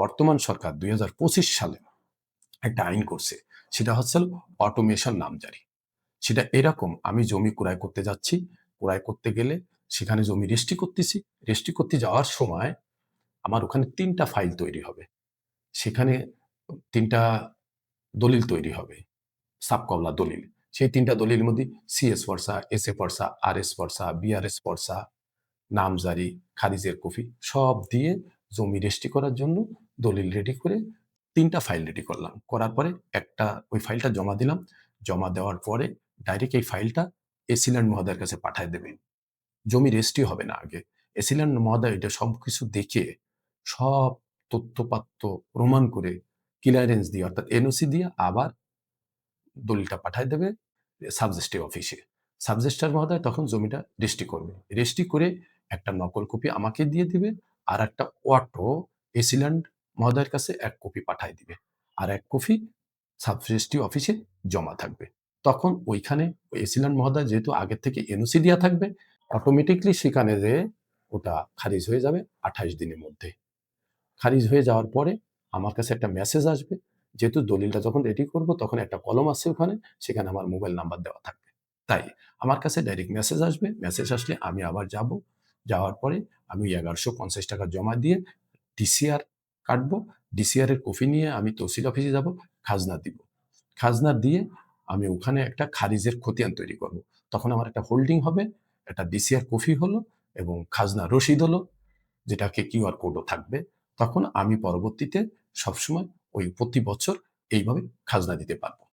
বর্তমান সরকার দুই হাজার পঁচিশ সালে একটা আইন করছে। সেটা হচ্ছে অটোমেশন নামজারি। সেটা এরকম, আমি জমি ক্রয় করতে যাচ্ছি, ক্রয় করতে গেলে সেখানে জমি রেজিস্ট্রি করতেছি। রেজিস্ট্রি করতে যাওয়ার সময় আমার ওখানে তিনটা ফাইল তৈরি হবে। সেখানে তিনটা দলিল তৈরি হবে, সাবকবলা দলিল। সেই তিনটা দলিলের মধ্যে সিএস পর্সা এস এ পর্সা আর এস পর্সা বিআরএস পর্সা নামজারি, খারিজের কফি সব দিয়ে জমি রেজিস্ট্রি করার জন্য দলিল রেডি করে তিনটা ফাইল রেডি করলাম। করার পরে একটা, ওই ফাইলটা জমা দিলাম। জমা দেওয়ার পরে ডাইরেক্ট এই ফাইলটা এসিল্যান্ড মহোদয়ের কাছে পাঠায় দেবে জমি রেজিস্ট্রি হবে না আগে। এসিল্যান্ড মহোদয় এটা সব কিছু দেখে সব তথ্যপাত্র প্রমাণ করে ক্লিয়ারেন্স দিয়ে, অর্থাৎ এনওসি দিয়ে আবার দলিলটা পাঠায় দেবে সাবজেস্টিভ অফিসে সাবজেস্টার মহোদয় তখন জমিটা রেজিস্ট্রি করবে। রেজিস্ট্রি করে একটা নকল কপি আমাকে দিয়ে দিবে। আর একটা অটো এসিল্যান্ড মহোদয়ের কাছে এক কপি পাঠায় দিবে। আর এক কপি সাবজেস্টিভ অফিসে জমা থাকবে। তখন ওইখানে ওই এসিল্যান্ড মহোদয়, যেহেতু আগের থেকে এনওসি দেওয়া থাকবে অটোমেটিকলি সেখানে যে ওটা খারিজ হয়ে যাবে আঠাশ দিনের মধ্যে। খারিজ হয়ে যাওয়ার পরে আমার কাছে একটা মেসেজ আসবে, যেহেতু দলিলটা যখন রেডি করব, তখন একটা কলম আছে ওখানে, সেখানে আমার মোবাইল নাম্বার দেওয়া থাকবে। তাই আমার কাছে ডাইরেক্ট মেসেজ আসবে। মেসেজ আসলে আমি আবার যাব। যাওয়ার পরে আমি এগারোশো পঞ্চাশ টাকা জমা দিয়ে ডিসিআর কাটবো ডিসিআর এর কপি নিয়ে আমি তহসিল অফিসে যাব, খাজনা দিব। খাজনা দিয়ে আমি ওখানে একটা খারিজের খতিয়ান তৈরি করব। তখন আমার একটা হোল্ডিং হবে, একটা ডিসিআর কফি হলো এবং খাজনা রসিদ হলো, যেটাকে কিউআর কোডও থাকবে। তখন আমি পরবর্তীতে সবসময় ওই প্রতি বছর এইভাবে খাজনা দিতে পারব।